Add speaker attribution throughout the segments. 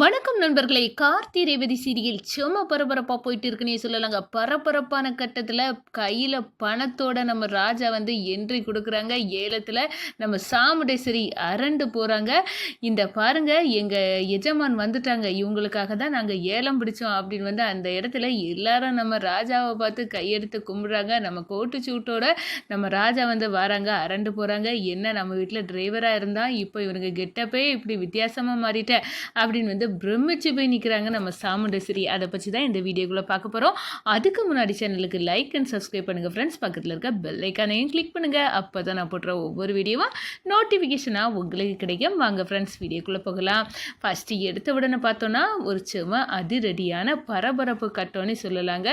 Speaker 1: வணக்கம் நண்பர்களே. கார்த்தி ரேவதி சீரியல் சும்மா பரபரப்பாக போயிட்டு இருக்குன்னே சொல்லலாங்க. பரபரப்பான கட்டத்தில் கையில் பணத்தோட நம்ம ராஜா வந்து என்ட்ரி கொடுக்குறாங்க. ஏலத்தில் நம்ம சாமுடேஸ்வரி அரண்டு போகிறாங்க இந்த பாருங்க எங்கள் எஜமான் வந்துட்டாங்க. இவங்களுக்காக தான் நாங்கள் ஏலம் பிடிச்சோம் அப்படின்னு வந்து அந்த இடத்துல எல்லாரும் நம்ம ராஜாவை பார்த்து கையெடுத்து கும்பிட்றாங்க. நம்ம கோட்டு சூட்டோட நம்ம ராஜா வந்து வராங்க அரண்டு போகிறாங்க என்ன நம்ம வீட்டில் டிரைவராக இருந்தால் இப்போ இவனுக்கு கெட்டப்பே இப்படி வித்தியாசமாக மாறிட்டேன் அப்படின்னு வந்து பிரமிச்சு போய் நிற்கிறாங்க நம்ம சாமுண்டேஸ்வரி. அதை பற்றி தான் இந்த வீடியோக்குள்ளே பார்க்க போகிறோம் அதுக்கு முன்னாடி சேனலுக்கு லைக் அண்ட் சப்ஸ்கிரைப் பண்ணுங்கள் ஃப்ரெண்ட்ஸ் பக்கத்தில் இருக்க பெல் ஐக்கானையும் கிளிக் பண்ணுங்கள் அப்போ தான் நான் போடுற ஒவ்வொரு வீடியோவும் நோட்டிஃபிகேஷனாக உங்களுக்கு கிடைக்கும். வாங்க ஃப்ரெண்ட்ஸ் வீடியோக்குள்ளே போகலாம். ஃபஸ்ட்டு எடுத்த உடனே பார்த்தோன்னா ஒரு சும்மா அதிரடியான பரபரப்பு கட்டோன்னு சொல்லலாங்க.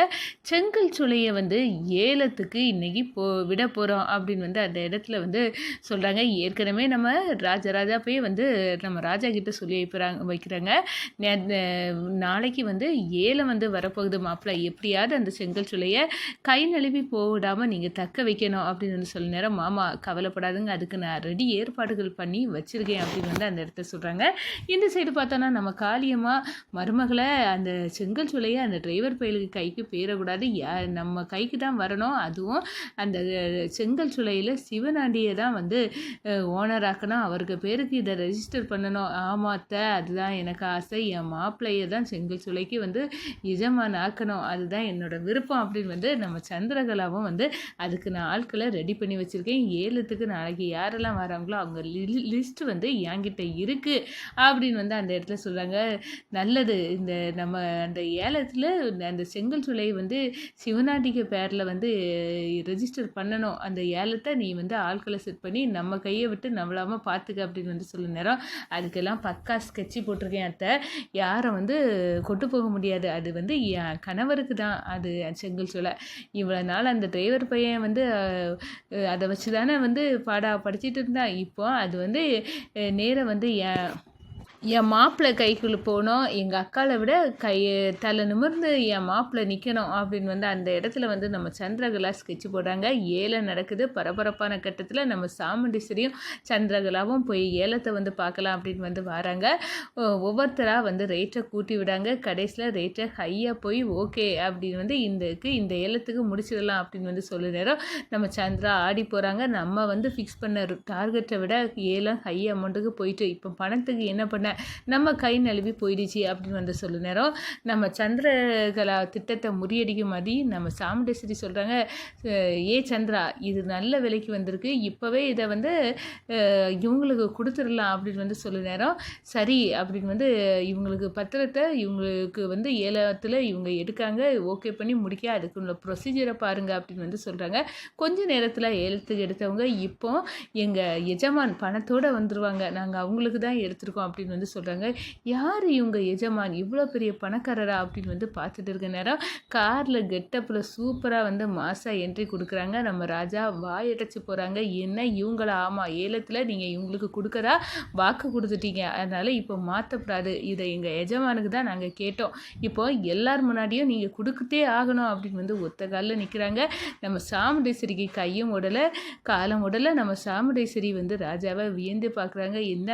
Speaker 1: செங்கல் சுளையை வந்து ஏலத்துக்கு இன்றைக்கி போ விட போகிறோம் அப்படின்னு வந்து அந்த இடத்துல வந்து சொல்கிறாங்க ஏற்கனவே நம்ம ராஜராஜா போய் வந்து நம்ம ராஜா கிட்ட சொல்லி வைக்கிறாங்க வைக்கிறாங்க நே- நாளைக்கு வந்து ஏழை வந்து வரப்போகுது மாப்பிள்ளை எப்படியாவது அந்த செங்கல் சுளையை கை நழுவி போடாமல் நீங்கள் தக்க வைக்கணும் அப்படின்னு வந்து சொல்ல நேரம். மாமா கவலைப்படாதுங்க. அதுக்கு நான் ரெடி ஏற்பாடுகள் பண்ணி வச்சுருக்கேன் அப்படின்னு வந்து அந்த இடத்த சொல்கிறாங்க இந்த சைடு பார்த்தோன்னா நம்ம காலியமாக மருமகளை அந்த செங்கல் சுளையை அந்த டிரைவர் பயலுக்கு கைக்கு பேரக்கூடாது. யா நம்ம கைக்கு தான் வரணும். அதுவும் அந்த செங்கல் சுளையில் சிவனாண்டியை தான் வந்து ஓனர் ஆக்கணும். அவருக்கு பேருக்கு இதை ரெஜிஸ்டர் பண்ணணும். ஆமாத்த அதுதான் எனக்கு ஆசை என் மாப்பிள்ளையை தான் செங்கல் சுலைக்கு வந்து எஜமான் ஆக்கணும். அதுதான் என்னோட விருப்பம் அப்படின்னு வந்து நம்ம சந்திரகலாவும் வந்து அதுக்கு நான் ஆட்களை ரெடி பண்ணி வச்சுருக்கேன். ஏலத்துக்கு நாளைக்கு யாரெல்லாம் வராங்களோ அவங்க லிஸ்ட் வந்து என்கிட்ட இருக்குது அப்படின்னு வந்து அந்த இடத்துல சொல்கிறாங்க நல்லது இந்த நம்ம அந்த ஏலத்தில் அந்த செங்கல் சுலையை வந்து சிவநாட்டிக பேரில் வந்து ரெஜிஸ்டர் பண்ணணும். அந்த ஏலத்தை நீ வந்து ஆட்களை செட் பண்ணி நம்ம கையை விட்டு நம்மளாமல் பார்த்துக்க அப்படின்னு வந்து சொல்ல நேரம். அதுக்கெல்லாம் பக்கா போட்டுருக்கேன் போட்டிருக்கேன் அத்தை யாரை வந்து கொண்டு போக முடியாது. அது வந்து என் கணவருக்கு தான். அது செங்கல் சொல்ல. இவ்வளோ நாள் அந்த டிரைவர் பையன் வந்து அதை வச்சு தானே வந்து பாடா படிச்சுட்டு இருந்தான். இப்போ அது வந்து நேராக வந்து என் என் மாப்பிள்ளை கைக்குள்ளே போனோம். எங்கள் அக்காவை விட கை தலை நிமிர்ந்து என் மாப்பிள்ளை நிற்கணும் அப்படின்னு வந்து அந்த இடத்துல வந்து நம்ம சந்திரகலா ஸ்கெட்ச் போடுறாங்க ஏலம் நடக்குது. பரபரப்பான கட்டத்தில் நம்ம சாமுண்டீஸ்வரியும் சந்திரகலாவும் போய் ஏலத்தை வந்து பார்க்கலாம் அப்படின்னு வந்து வராங்க. ஒவ்வொருத்தராக வந்து ரேட்டை கூட்டி விடாங்க. கடைசியில் ரேட்டை ஹையாக போய் ஓகே அப்படின்னு வந்து இந்தக்கு இந்த ஏலத்துக்கு முடிச்சிடலாம் அப்படின்னு வந்து சொல்ல நேரம் நம்ம சந்திரா ஆடி போகிறாங்க நம்ம வந்து ஃபிக்ஸ் பண்ண டார்கெட்டை விட ஏலம் ஹை அமௌண்ட்டுக்கு போயிட்டு இப்போ பணத்துக்கு என்ன பண்ண நம்ம கை நழுவி போயிடுச்சு அப்படின்னு வந்து சொல்ல நேரம் நம்ம சந்திரகலா திட்டத்தை முறியடிக்கும் மாதிரி நம்ம சாமுண்டேஸ்வரி சொல்கிறாங்க ஏ சந்திரா இது நல்ல விலைக்கு வந்திருக்கு. இப்போவே இதை வந்து இவங்களுக்கு கொடுத்துடலாம் அப்படின்னு வந்து சொல்ல நேரம் சரி அப்படின்னு வந்து இவங்களுக்கு பத்திரத்தை இவங்களுக்கு வந்து ஏலத்தில் இவங்க எடுக்காங்க ஓகே பண்ணி முடிக்க அதுக்குள்ள ப்ரொசீஜரை பாருங்கள் அப்படின்னு வந்து சொல்கிறாங்க கொஞ்ச நேரத்தில் ஏலத்துக்கு எடுத்தவங்க இப்போ எங்கள் எஜமான் பணத்தோடு வந்துடுவாங்க நாங்கள் அவங்களுக்கு தான் எடுத்திருக்கோம் அப்படின்னு வந்து சொல்கிறாங்க யார் இவங்க எஜமான்? இவ்வளோ பெரிய பணக்காரரா? அப்படின்னு வந்து பார்த்துட்டு இருக்க நேரம் காரில் கெட்டப்பில் சூப்பராக வந்து மாசா என்ட்ரி கொடுக்குறாங்க. நம்ம ராஜா வாயடைச்சு போகிறாங்க என்ன இவங்கள? ஆமாம் ஏலத்தில் நீங்கள் இவங்களுக்கு கொடுக்குறா வாக்கு கொடுத்துட்டீங்க. அதனால் இப்போ மாற்றப்படாது இதை எங்கள் எஜமானுக்கு தான் நாங்கள் கேட்டோம். இப்போ எல்லார் முன்னாடியும் நீங்கள் கொடுக்கத்தே ஆகணும். அப்படின்னு வந்து ஒத்த காலில் நிற்கிறாங்க நம்ம சாமுண்டேஸ்வரிக்கு கையும் உடலை காலம் உடலை நம்ம சாமுண்டேஸ்வரி வந்து ராஜாவை வியந்து பார்க்குறாங்க. என்ன?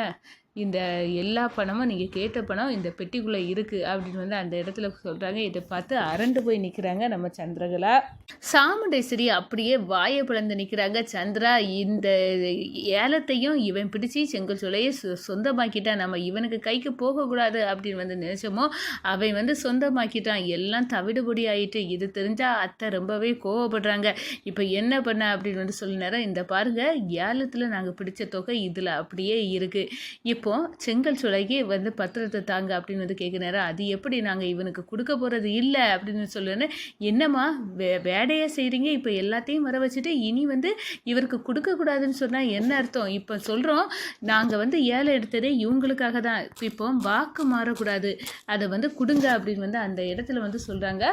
Speaker 1: இந்த எல்லா பணமும் நீங்கள் கேட்ட பணம் இந்த பெட்டிக்குள்ளே இருக்குது அப்படின்னு வந்து அந்த இடத்துல சொல்கிறாங்க இதை பார்த்து அரண்டு போய் நிற்கிறாங்க நம்ம சந்திரகலா. சாமுண்டேஸ்வரி அப்படியே வாயை பிளந்து நிற்கிறாங்க சந்திரா இந்த ஏலத்தையும் இவன் பிடிச்சி செங்கல் சொல்லையே சொ சொந்தமாக்கிட்டான் நம்ம இவனுக்கு கைக்கு போகக்கூடாது அப்படின்னு வந்து நினச்சோமோ அவன் வந்து சொந்தமாக்கிட்டான். எல்லாம் தவிடுபொடி ஆயிட்டு இது தெரிஞ்சால் அத்தை ரொம்பவே கோவப்படுறாங்க. இப்போ என்ன பண்ண அப்படின்னு வந்து சொல்ல நேரம் இந்த பாருங்கள் ஏலத்தில் நாங்கள் பிடிச்ச தொகை இதில் அப்படியே இருக்குது இப்போ செங்கல் சுளைக்கு வந்து பத்திரத்தை தாங்க அப்படின்னு வந்து கேட்குறாரு அது எப்படி நாங்கள் இவனுக்கு கொடுக்க போகிறது இல்லை அப்படின்னு சொல்லுன்னு என்னம்மா வே வேடையாக செய்கிறீங்க இப்போ எல்லாத்தையும் வர வச்சுட்டு இனி வந்து இவருக்கு கொடுக்கக்கூடாதுன்னு சொன்னால் என்ன அர்த்தம்? இப்போ சொல்கிறோம் நாங்கள் வந்து ஏழை எடுத்ததே இவங்களுக்காக தான். இப்போ வாக்கு மாறக்கூடாது. அதை வந்து கொடுங்க அப்படின்னு வந்து அந்த இடத்துல வந்து சொல்கிறாங்க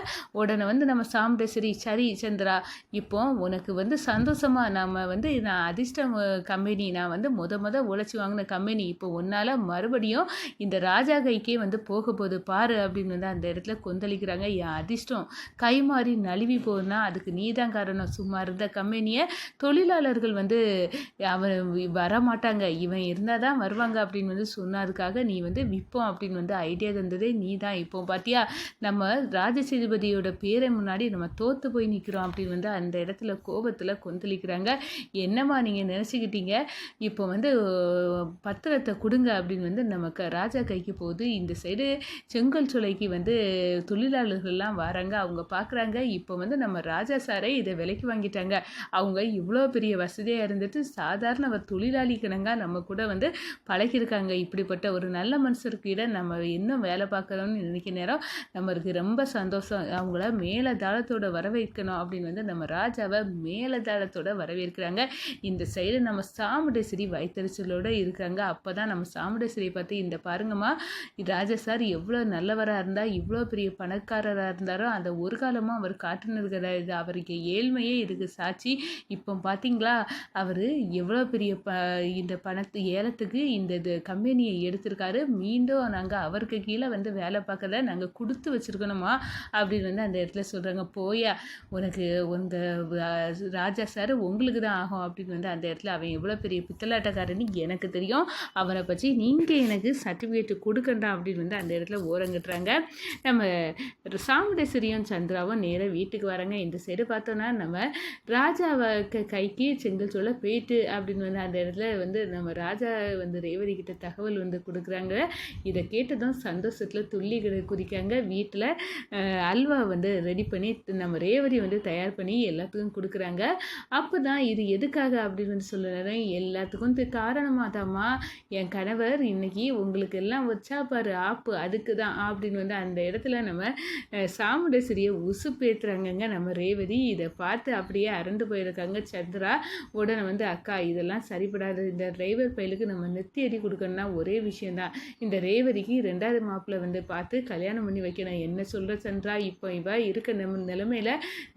Speaker 1: உடனே வந்து நம்ம சாமுண்டேஸ்வரி சரி சந்திரா இப்போ உனக்கு வந்து சந்தோஷமாக நம்ம வந்து நான் அதிர்ஷ்டம் கம்பெனி நான் வந்து முத முத உழைச்சி வாங்கின கம்பெனி இப்போ உன்னால் மறுபடியும் இந்த ராஜா கைக்கே வந்து போக போகுது பாரு அப்படின்னு வந்து அந்த இடத்துல கொந்தளிக்கிறாங்க. என் அதிர்ஷ்டம். கை மாறி நழுவி போகுதுன்னா அதுக்கு நீ தான் காரணம். சும்மா இருந்த கம்பெனியை தொழிலாளர்கள் வந்து அவன் வரமாட்டாங்க. இவன் இருந்தால் தான் வருவாங்க அப்படின்னு வந்து சொன்னதுக்காக நீ வந்து விற்போம் அப்படின்னு வந்து ஐடியா தந்ததே நீ தான் இப்போ பார்த்தியா நம்ம ராஜசேதுபதியோட பேரை முன்னாடி நம்ம தோற்று போய் நிற்கிறோம் அப்படின்னு வந்து அந்த இடத்துல கோபத்தில் கொந்தளிக்கிறாங்க. என்னம்மா நீங்கள் நினச்சிக்கிட்டீங்க? இப்போ வந்து பத்திரத்தை கொடுங்க அப்படின்னு வந்து நமக்கு ராஜா கைக்கு போகுது. இந்த சைடு செங்கல் சோலைக்கு வந்து தொழிலாளர்கள்லாம் வராங்க. அவங்க பார்க்குறாங்க இப்போ வந்து நம்ம ராஜா சாரே இதை விலைக்கு வாங்கிட்டாங்க. அவங்க இவ்வளோ பெரிய வசதியாக இருந்துட்டு சாதாரண ஒரு தொழிலாளி கிணங்க நம்ம கூட வந்து பழகியிருக்காங்க. இப்படிப்பட்ட ஒரு நல்ல மனுஷருக்கிட்ட நம்ம இன்னும் வேலை பார்க்குறோம்னு நினைக்கிற நேரம் நம்மளுக்கு ரொம்ப சந்தோஷம். அவங்கள மேலதாளத்தோட வரவேற்கணும் அப்படின்னு வந்து நம்ம ராஜாவை மேலதாளத்தோட வரவேற்கிறாங்க. இந்த சைடு நம்ம சாமுடேஸ்வரி வைத்தறிச்சலோடு இருக்காங்க. அப்போ தான் நம்ம சாமுண்டேஸ்வரியை பார்த்து இந்த பாருங்கம்மா. ராஜா சார் எவ்வளோ நல்லவராக இருந்தால் இவ்வளோ பெரிய பணக்காரராக இருந்தாரோ அந்த ஒரு காலமாக அவர் காட்டுனது கிடையாது அவருக்கு ஏழ்மையே இதுக்கு சாட்சி. இப்போ பார்த்தீங்களா அவர் எவ்வளோ பெரிய ப இந்த பணத்து ஏலத்துக்கு இந்த இது கம்பெனியை எடுத்திருக்காரு. மீண்டும் நாங்கள் அவருக்கு கீழே வந்து வேலை பார்க்கறத நாங்கள் கொடுத்து வச்சுருக்கணுமா? அப்படின்னு வந்து அந்த இடத்துல சொல்கிறாங்க போயா உனக்கு உங்கள் ராஜா சார் உங்களுக்கு தான் ஆகும் அப்படின்னு வந்து அந்த இடத்துல அவன் எவ்வளோ பெரிய பித்தலாட்டக்காரன்னு எனக்கு தெரியும். அவரை பற்றி நீங்கள் எனக்கு சர்டிஃபிகேட்டு கொடுக்கண்டா அப்படின்னு வந்து அந்த இடத்துல ஓரங்கட்டுறாங்க. நம்ம சாமுண்டேஸ்வரியும் சந்திராவும் நேராக வீட்டுக்கு வராங்க. இந்த சைடு பார்த்தோன்னா நம்ம ராஜாவை கைக்கு செங்கல் சொல்ல போயிட்டு அப்படின்னு வந்து அந்த இடத்துல வந்து நம்ம ராஜா வந்து ரேவதி கிட்ட தகவல் வந்து கொடுக்குறாங்க. இதை கேட்டதும் சந்தோஷத்தில் துள்ளி குறிக்காங்க வீட்டில் அல்வா வந்து ரெடி பண்ணி நம்ம ரேவதி வந்து தயார் பண்ணி எல்லாத்துக்கும் கொடுக்குறாங்க. அப்போ தான் இது எதுக்காக அப்படின்னு வந்து சொல்லுறேன். எல்லாத்துக்கும் காரணமாக தாம்மா என் கணவர் இன்னைக்கு உங்களுக்கு எல்லாம் வச்சா பாரு ஆப்பு அதுக்கு தான் அப்படின்னு வந்து அந்த இடத்துல நம்ம சாமுண்டேஸ்வரியை உசு பேத்துறாங்கங்க. நம்ம ரேவதி இதை பார்த்து அப்படியே அரண்டு போயிருக்காங்க. சந்திரா உடனே வந்து அக்கா இதெல்லாம் சரிப்படாது. இந்த டிரைவர் பையலுக்கு நம்ம நெத்தி அடி கொடுக்கணும்னா ஒரே விஷயந்தான் இந்த ரேவதிக்கு ரெண்டாவது மாப்பிள்ளை வந்து பார்த்து கல்யாணம் பண்ணி வைக்கணும். என்ன சொல்கிற சந்திரா? இப்போ இவ இருக்க நம்ம நிலமையில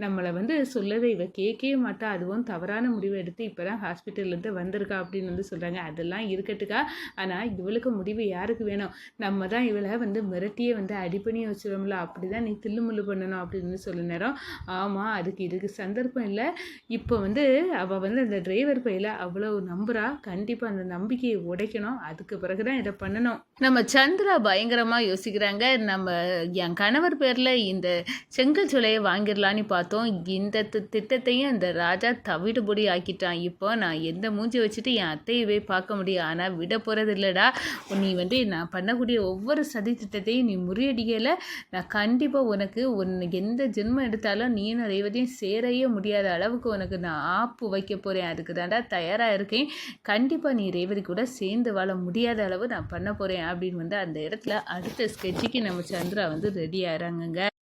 Speaker 1: நம்மளை வந்து சொல்லவே இவ கேட்கவே மாட்டா. அதுவும் தவறான முடிவு எடுத்து இப்போ தான் ஹாஸ்பிட்டல்லேருந்து வந்திருக்கா அப்படின்னு வந்து சொல்கிறாங்க அதெல்லாம் இருக்கட்டுக்கா. ஆனால் இவளுக்கு முடிவு யாருக்கு வேணும்? நம்ம தான் இவளை வந்து மிரட்டியே வந்து அடிப்பணியை வச்சிருவோம்ல அப்படி தான் நீ தில்லுமுள்ளு பண்ணணும் அப்படின்னு சொல்ல நேரம். ஆமாம் அதுக்கு இதுக்கு சந்தர்ப்பம் இல்லை. இப்போ வந்து அவள் வந்து அந்த டிரைவர் பையில் அவ்வளோ நம்புறா. கண்டிப்பாக அந்த நம்பிக்கையை உடைக்கணும். அதுக்கு பிறகு தான் இதை பண்ணணும். நம்ம சந்திரா பயங்கரமாக யோசிக்கிறாங்க. நம்ம என் கணவர் பேரில் இந்த செங்கல் சோலையை வாங்கிடலான்னு பார்த்தோம். இந்த திட்டத்தையும் இந்த ராஜா தவிடுபொடி ஆக்கிட்டான். இப்போ நான் எந்த மூஞ்சி வச்சுட்டு என் அத்தையவே பார்க்க முடியும். ஆனால் விட போகிறது இல்லைடா நீ வந்து நான் பண்ணக்கூடிய ஒவ்வொரு சதி திட்டத்தையும் நீ முறியடிக்கலை. நான் கண்டிப்பாக உனக்கு உன் எந்த ஜென்மம் எடுத்தாலும் நீயும் ரேவதியும் சேரையே முடியாத அளவுக்கு உனக்கு நான் ஆப்பு வைக்க போகிறேன் அதுக்கு தாண்டா தயாராக இருக்கேன். கண்டிப்பாக நீ ரேவதி கூட சேர்ந்து வாழ முடியாத அளவு நான் பண்ண போகிறேன் அப்படின்னு வந்து அந்த இடத்துல அடுத்த ஸ்கெட்சுக்கு நம்ம சந்திரா வந்து ரெடி ஆகிறாங்கங்க